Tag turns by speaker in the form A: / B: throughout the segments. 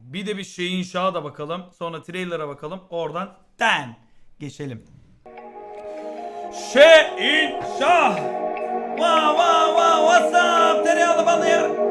A: Bir de bir şey inşağa da bakalım. Sonra trailer'a bakalım. Oradan den geçelim. Şey inşa. Va va va what's up? Tereyağlı balı ya.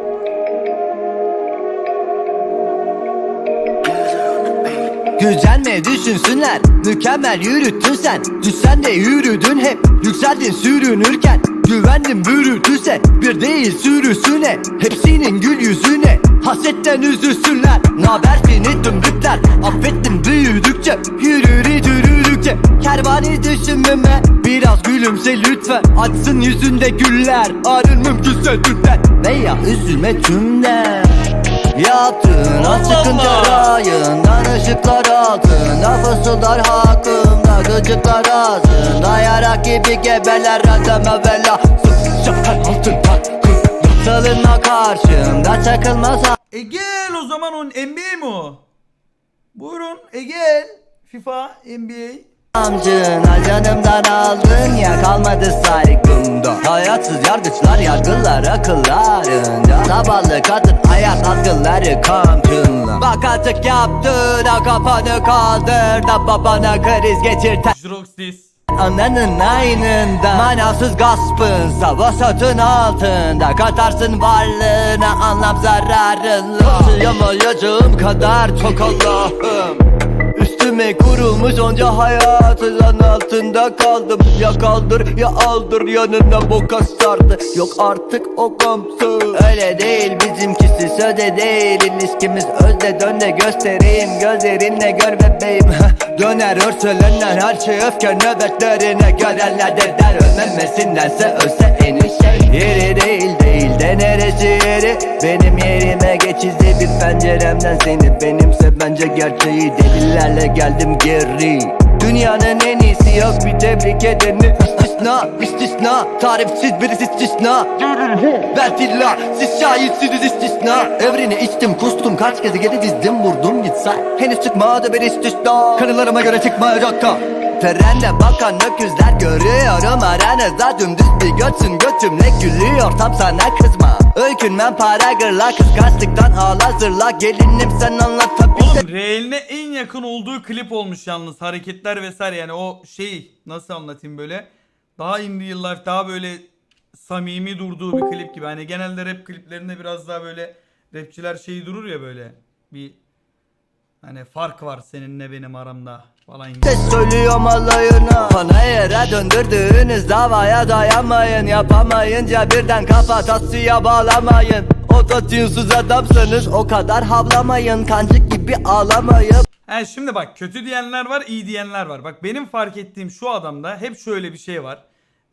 B: Güzel düşünsünler Mükemmel yürüttün sen Düşsen de yürüdün hep Yükseldin sürünürken Güvendim bürütüse Bir değil sürüsüne Hepsinin gül yüzüne Hasetten üzülsünler. Naber seni tümdükler Affettim büyüdükçe Yürür yürüdükçe Kervani düşünmeme Biraz gülümse lütfen. Açsın yüzünde güller Arın mümkünse dünden Veya üzülme tümden çıkınca
A: Allah.
B: rayından ışıklar altında Fısıldar hakkımda gıcıklar ağzında Yarak gibi gebeler adama vela Şapkan altında Salınma karşımda çakılmaz
A: E gel o zaman on NBA mi o? Buyurun e gel. FIFA, NBA.
B: Amcına canımdan aldın ya kalmadı sarıklımda Hayatsız yargıçlar yargılar akıllarında Zavallı kadın hayat algıları kamçınla Bak artık yaptığına kafanı kaldır da babana kriz geçirten
A: Jroxtis.
B: Ananın aynında Manasız gaspın Sava satın altında Katarsın varlığına anlam zararınla Taşıyamayacağım kadar çok Allah'ım Üstüme kurulmuş onca hayatı zan altında kaldım. Ya kaldır ya aldır yanına boka sardı. Yok artık o gamsız Öyle değil bizimkisi söze değil. İlişkimiz özde dön de göstereyim. Gözlerinle gör bebeğim. Döner örselenler her şey öfke nöbetlerine görenler. De der Ölmemesindense ölse en şey Yeri değil değil de neresi yeri? Benim yerime geç izle bir penceremden seni Benimse bence gerçeği delillerle geldim geri. Dünyanın en iyisi yok bir tebrik edeni İstisna istisna. Tarifsiz bir istisna. Bertilla siz şahitsiniz istisna. Evreni içtim kustum kaç kez geri dizdim vurdum gitsen. Henüz çıkmadı bir istisna. Kanılarıma göre çıkmayacak da Trende bakan öküzler görüyorum aranızda Dümdüz bir götsün götümle gülüyor. Tam sana kızma Öykünmem para gırla kıskançlıktan hala zırla Gelinim sen anlatabil
A: Oğlum realine en yakın olduğu klip olmuş yalnız. Hareketler vesaire yani o şey nasıl anlatayım böyle. Daha in real life daha böyle samimi durduğu bir klip gibi. Hani genelde rap kliplerinde biraz daha böyle rapçiler şeyi durur ya böyle. Bir hani fark var seninle benim aramda falan gibi.
B: Söylüyorum alayına Bana yere döndürdüğünüz davaya dayanmayın Yapamayınca birden kafa tasıya bağlamayın Ototunesuz adamsanız o kadar havlamayın Kancık gibi ağlamayın
A: He şimdi bak kötü diyenler var iyi diyenler var. Bak benim fark ettiğim şu adamda hep şöyle bir şey var.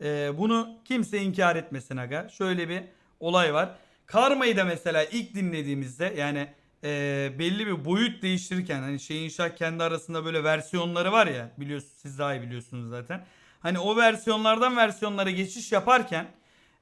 A: Ee, bunu kimse inkar etmesin aga. Şöyle bir olay var. Karma'yı da mesela ilk dinlediğimizde yani ee, belli bir boyut değiştirirken hani şeyin şah kendi arasında böyle versiyonları var ya biliyorsunuz siz daha iyi biliyorsunuz zaten. Hani o versiyonlardan versiyonlara geçiş yaparken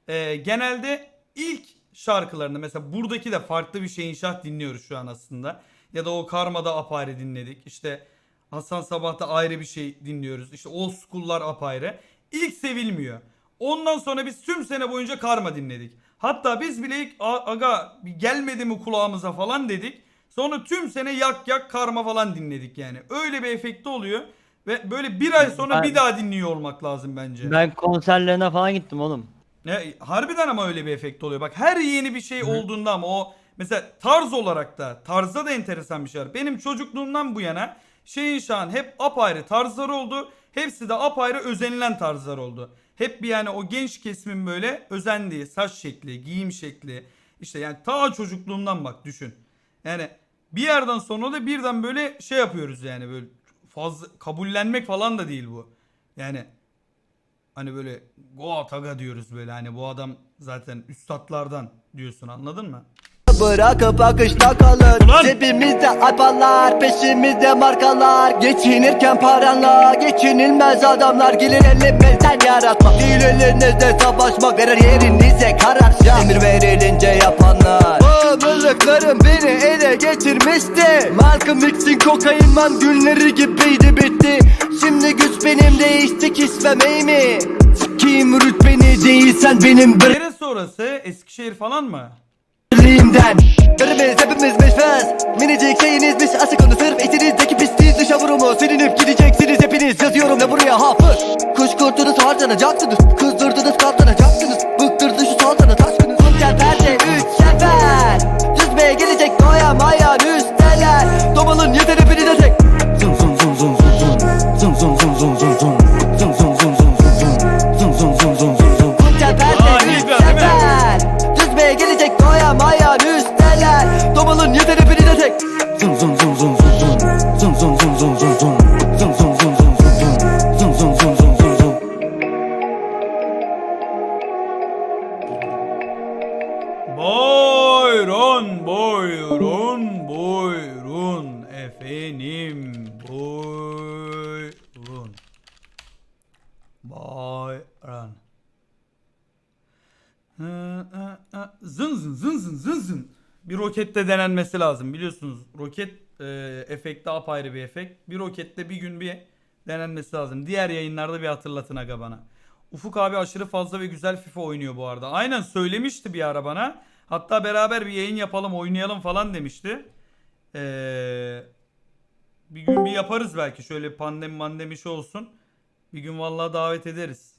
A: ee, genelde ilk şarkılarını mesela buradaki de farklı bir şeyin şah dinliyoruz şu an aslında. Ya da o Karma'da apayrı dinledik. İşte Hasan Sabah'ta ayrı bir şey dinliyoruz. İşte Old School'lar apayrı. İlk sevilmiyor. Ondan sonra biz tüm sene boyunca Karma dinledik. Hatta biz bile ilk "A- aga gelmedi mi kulağımıza falan dedik. Sonra tüm sene yak yak karma falan dinledik yani. Öyle bir efekti oluyor. Ve böyle bir ay sonra
C: Ben-
A: bir daha dinliyor olmak lazım bence.
C: Ben konserlerine falan gittim oğlum.
A: Ya, harbiden ama öyle bir efekt oluyor. Bak her yeni bir şey olduğunda ama o mesela tarz olarak da tarzda da enteresan bir şey var. Benim çocukluğumdan bu yana şeyin şahın hep apayrı tarzlar oldu. Hepsi de apayrı özenilen tarzlar oldu. Hep bir yani o genç kesimin böyle özendiği saç şekli, giyim şekli. işte yani ta çocukluğumdan bak düşün. Yani bir yerden sonra da birden böyle şey yapıyoruz yani böyle fazla kabullenmek falan da değil bu. Yani Hani böyle Goat Aga diyoruz böyle hani bu adam zaten üstadlardan diyorsun anladın mı?
B: Bırakıp akışta kalır.
A: Ulan!
B: Cebimizde alpalar Peşimizde markalar. Geçinirken paranla Geçinilmez adamlar. Gelir elimizden yaratmak. Değil elinizde savaşmak Verir yerinize karar. Şah Emir verilince yapanlar. Bağımlılıklarım beni ele geçirmişti. Malcolm X'in kokain man günleri gibiydi bitti. Şimdi güç benim değişti kismem mi? Kim rütbeni değilsen benim bir
A: Neresi orası? Eskişehir falan mı?
B: pisliğinden Darımız hepimiz
D: meşfez Minicik şeyinizmiş asık onu sırf içinizdeki pisliği dışa vurumu. Silinip gideceksiniz hepiniz. Yazıyorum da
A: buraya hafız. Kış kurdunuz harcanacaksınız Kızdırdınız kat hı, hı. Zın zın zın zın zın zın. Bir rokette denenmesi lazım biliyorsunuz. Roket e, efekti apayrı bir efekt. Bir rokette bir gün bir denenmesi lazım. Diğer yayınlarda bir hatırlatın aga bana. Ufuk abi aşırı fazla ve güzel FIFA oynuyor bu arada. Aynen söylemişti bir ara bana. Hatta beraber bir yayın yapalım oynayalım falan demişti. Ee, bir gün bir yaparız belki. Şöyle pandemi mandemi şey olsun. Bir gün vallahi davet ederiz.